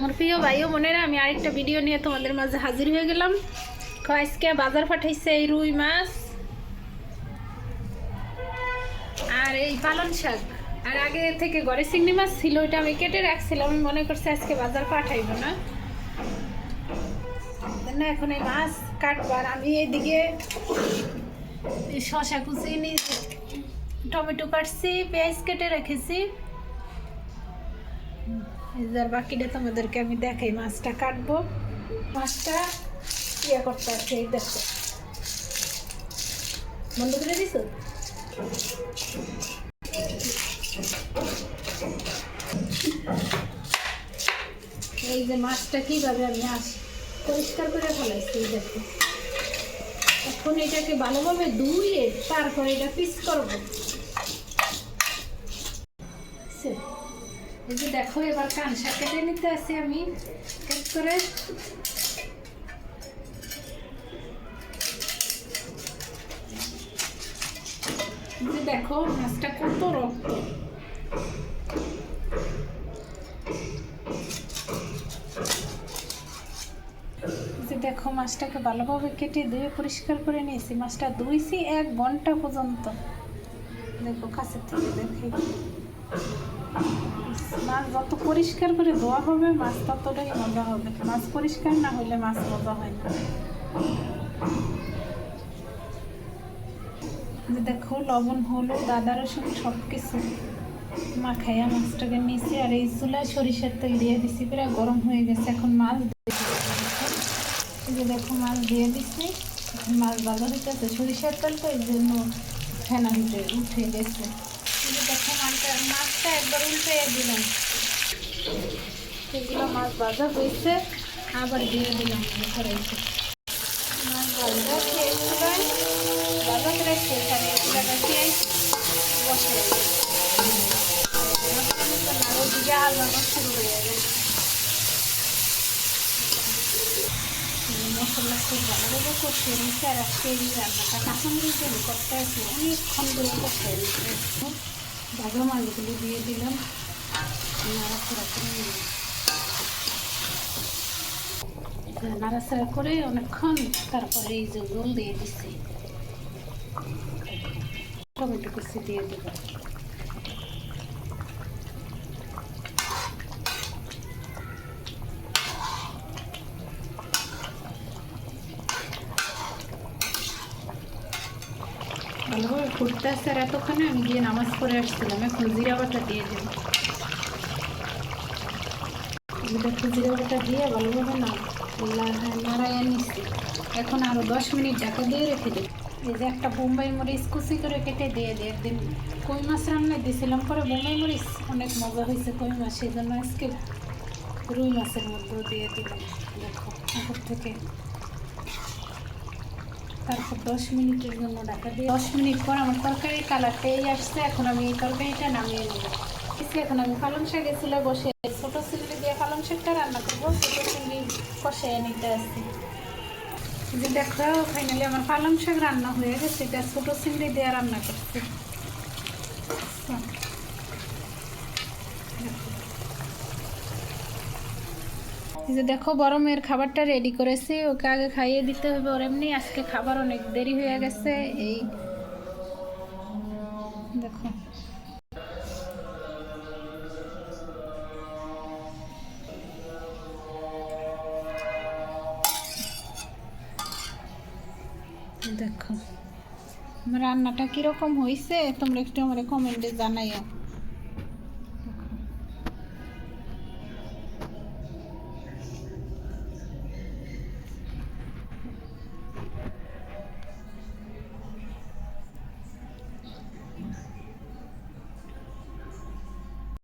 আমার প্রিয় ভাই ও বোনেরা, আমি আরেকটা ভিডিও নিয়ে তোমাদের মাঝে হাজির হয়ে গেলাম। আজকে বাজার পাঠাইছে এই রুই মাছ আর এই পালন শাক। আর আগে থেকে ঘরে চিংড়ি মাছ ছিল, ওইটা আমি কেটে রাখছিলাম। আমি মনে করছি আজকে বাজার পাঠাইবো না। এখন এই মাছ কাটবো আর আমি এইদিকে এই শশা কুচি নিয়েছি, টমেটো কাটছি, পেঁয়াজ কেটে রেখেছি। আর বাকিটা তোমাদেরকে আমি দেখাই, মাছটা কাটবো। মাছটা ইয়ে করতে আছে, এই দেখো। বন্ধ করে দিছো? এই যে মাছটা কীভাবে আমি আসি, পরিষ্কার করে ফেলাইছি, এই দেখো। এখন এটাকে ভালোভাবে ধুয়ে তারপরে এটা পিস করব। এই যে দেখো, এবার কানসা কেটে নিতে আসি আমি। করে। দেখো, মাছটা কত রক্ত। যে দেখো, মাছটাকে ভালোভাবে কেটে ধুয়ে পরিষ্কার করে নিয়েছি। মাছটা ধুইছি এক ঘণ্টা পর্যন্ত। দেখো, কাছের থেকে দেখি। মাছ যত পরিষ্কার করে ধোয়া হবে, মাছ ততটাই মজা হবে। মাছ পরিষ্কার না হলে মাছ মজা হয় না। যে দেখো, লবণ, হলুদ, আদা, রসুন সব কিছু মাখাইয়া মাছটাকে নিয়েছি আর এই চুলায় সরিষার তেল দিয়ে দিছি প্রায় গরম হয়ে গেছে। এখন মাছ যে দেখো, মাছ দিয়ে দিছি। মাছ ভাজা হইতেছে। সরিষার তেল তো এই জন্য ফেনা উঠে উঠে গেছে। দেখো মাছটা একবার উল্টে দিলাম। এগুলো মাছ ভাজা হয়েছে, আবার দিয়ে দিলাম কড়াইতে মাছ ভাজা খেয়ে চুলায় ভাজা করে খেয়ে বসে নাড়ু দিয়ে শুরু হয়ে গেছে। মশলা খুব ভালোভাবে কষিয়ে নিচ্ছে আর করতে আছে ভাজা মাছগুলি দিয়ে দিলাম। নাড়াচাড়া করে নাড়াচাড়া করে অনেকক্ষণ তারপরে এই যে গোল দিয়ে দিচ্ছি টমেটো কুচি দিয়ে দিলাম ভালোভাবে ফুটতে আসছে আর এতক্ষণে আমি গিয়ে নামাজ পড়ে আসছিলাম। এখন জিরা বাটা দিয়ে দেব দেখো দিয়ে ভালোভাবে না নাড়াইয়া নিচ্ছি এখন আরও দশ মিনিট ঢাকা দিয়ে রেখে দিই। এই যে একটা বোম্বাই মরিচ কুচি করে কেটে দিয়ে দিই একদিন। কই মাছ রান্নায় দিয়েছিলাম পরে বোম্বাই মরিচ। অনেক মজা হয়েছে কই মাছ সেই জন্য আজকে রুই মাছের মধ্যেও দিয়ে দিলাম। দেখো, উপর থেকে তারপর দশ মিনিটের জন্য ঢাকা দিয়ে দশ মিনিট পর আমার তরকারির কালারটা এই আসছে, এখন আমি এই তরকারিটা নামিয়ে নেব। এখন আমি পালং শাক এসেছিল বসে ছোটো চিংড়ি দিয়ে পালং শাকটা রান্না করব, ছোটো চিংড়ি কষে নিতে আসছি। যে দেখো ফাইনালি আমার পালং শাক রান্না হয়ে গেছে, এটা ছোটো চিংড়ি দিয়ে রান্না করছি এই যে দেখো, বড় মেয়ের খাবারটা রেডি করেছি। ওকে আগে খাইয়ে দিতে হবে ওর এমনি। আজকে খাবার অনেক দেরি হয়ে গেছে। এই দেখো। দেখো রান্নাটা কীরকম হয়েছে তোমরা একটু আমার কমেন্টে জানাইও।